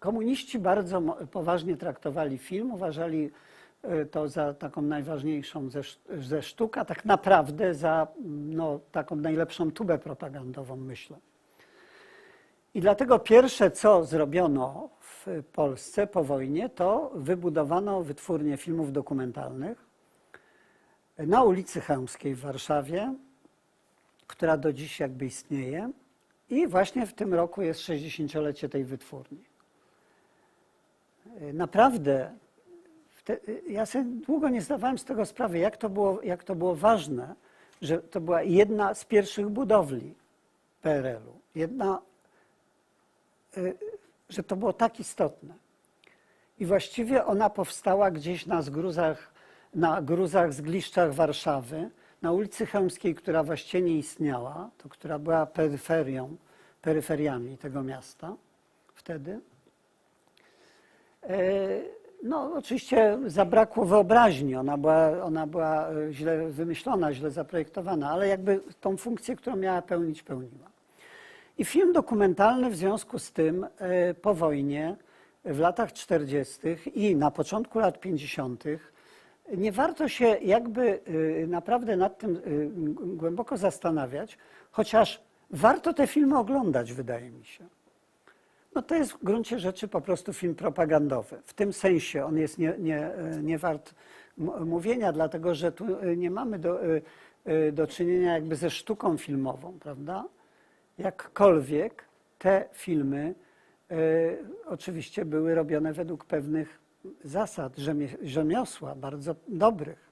komuniści bardzo poważnie traktowali film, uważali e, to za taką najważniejszą ze, ze sztuk, a tak naprawdę za no, taką najlepszą tubę propagandową, myślę. I dlatego pierwsze, co zrobiono w Polsce po wojnie, to wybudowano wytwórnię filmów dokumentalnych na ulicy Chełmskiej w Warszawie, która do dziś jakby istnieje. I właśnie w tym roku jest 60-lecie tej wytwórni. Naprawdę, wte, ja sobie długo nie zdawałem z tego sprawy, jak to, było, jak to było ważne, że to była jedna z pierwszych budowli PRL-u. Jedna, y, że to było tak istotne. I właściwie ona powstała gdzieś na zgruzach, na gruzach, zgliszczach Warszawy, na ulicy Chełmskiej, która właściwie nie istniała, to która była peryferią, peryferiami tego miasta wtedy. No, oczywiście zabrakło wyobraźni, ona była, ona była e, źle wymyślona, źle zaprojektowana, ale jakby tą funkcję, którą miała pełnić, pełniła. I film dokumentalny w związku z tym e, po wojnie, w latach 40. i na początku lat 50. nie warto się jakby e, naprawdę nad tym głęboko zastanawiać, chociaż warto te filmy oglądać, wydaje mi się. No to jest w gruncie rzeczy po prostu film propagandowy. W tym sensie on jest nie, nie, nie wart mówienia, dlatego że tu e, nie mamy do, e, e, do czynienia jakby ze sztuką filmową, prawda? Jakkolwiek te filmy oczywiście były robione według pewnych zasad rzemiosła, bardzo dobrych.